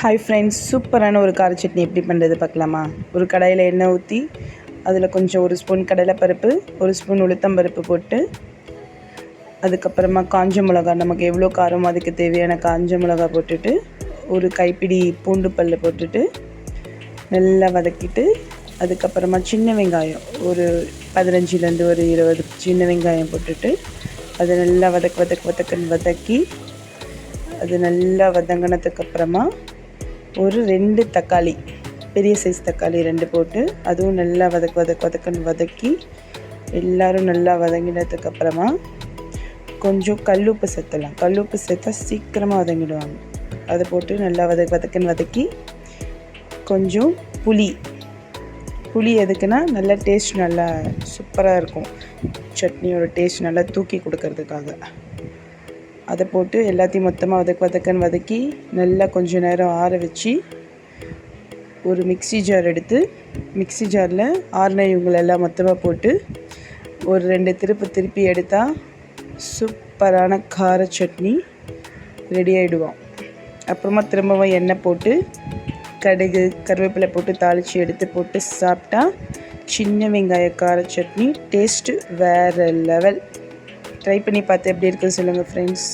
Hi friends சூப்பரான ஒரு கார சட்னி எப்படி பண்ணுறது பார்க்கலாமா? ஒரு கடாயில் எண்ணெய் ஊற்றி அதில் கொஞ்சம் ஒரு ஸ்பூன் கடலைப்பருப்பு ஒரு ஸ்பூன் உளுத்தம்பருப்பு போட்டு அதுக்கப்புறமா காஞ்ச மிளகா நமக்கு எவ்வளோ காரம் அதுக்கு தேவையான காஞ்ச மிளகா போட்டுட்டு ஒரு கைப்பிடி பூண்டு பல் போட்டுட்டு நல்லா வதக்கிட்டு அதுக்கப்புறமா சின்ன வெங்காயம் ஒரு பதினஞ்சுலேருந்து ஒரு இருபது சின்ன வெங்காயம் போட்டுட்டு அதை நல்லா வதக்கு வதக்கு வதக்குன்னு வதக்கி அது நல்லா வதங்கினதுக்கப்புறமா ஒரு ரெண்டு தக்காளி பெரிய சைஸ் தக்காளி ரெண்டு போட்டு அதுவும் நல்லா வதக்கு வதக்கு வதக்குன்னு வதக்கி எல்லோரும் நல்லா வதங்கினதுக்கப்புறமா கொஞ்சம் கல்லுப்பு சேர்த்தலாம் கல்லுப்பு சேர்த்தா சீக்கிரமாக வதங்கிடுவாங்க. அதை போட்டு நல்லா வதக்கு வதக்குன்னு வதக்கி கொஞ்சம் புளி புளி எதுக்குன்னா நல்லா டேஸ்ட் நல்லா சூப்பராக இருக்கும். சட்னியோட டேஸ்ட் நல்லா தூக்கி கொடுக்கறதுக்காக. அதை போட்டு எல்லாத்தையும் மொத்தமாக வதக்கு வதக்கன்னு வதக்கி நல்லா கொஞ்சம் நேரம் ஆற வச்சு ஒரு மிக்சி ஜார் எடுத்து மிக்சி ஜாரில் ஆறின இவங்களெல்லாம் மொத்தமாக போட்டு ஒரு ரெண்டு திருப்பு திருப்பி எடுத்தால் சூப்பரான கார சட்னி ரெடி ஆகிடுவோம் அப்புறமா திரும்பவும் எண்ணெய் போட்டு கடுகு கருவேப்பிலை போட்டு தாளித்து எடுத்து போட்டு சாப்பிட்டா சின்ன வெங்காய கார சட்னி டேஸ்ட்டு வேறு லெவல் ட்ரை பண்ணி பார்த்து எப்படி இருக்குன்னு சொல்லுங்கள் ஃப்ரெண்ட்ஸ்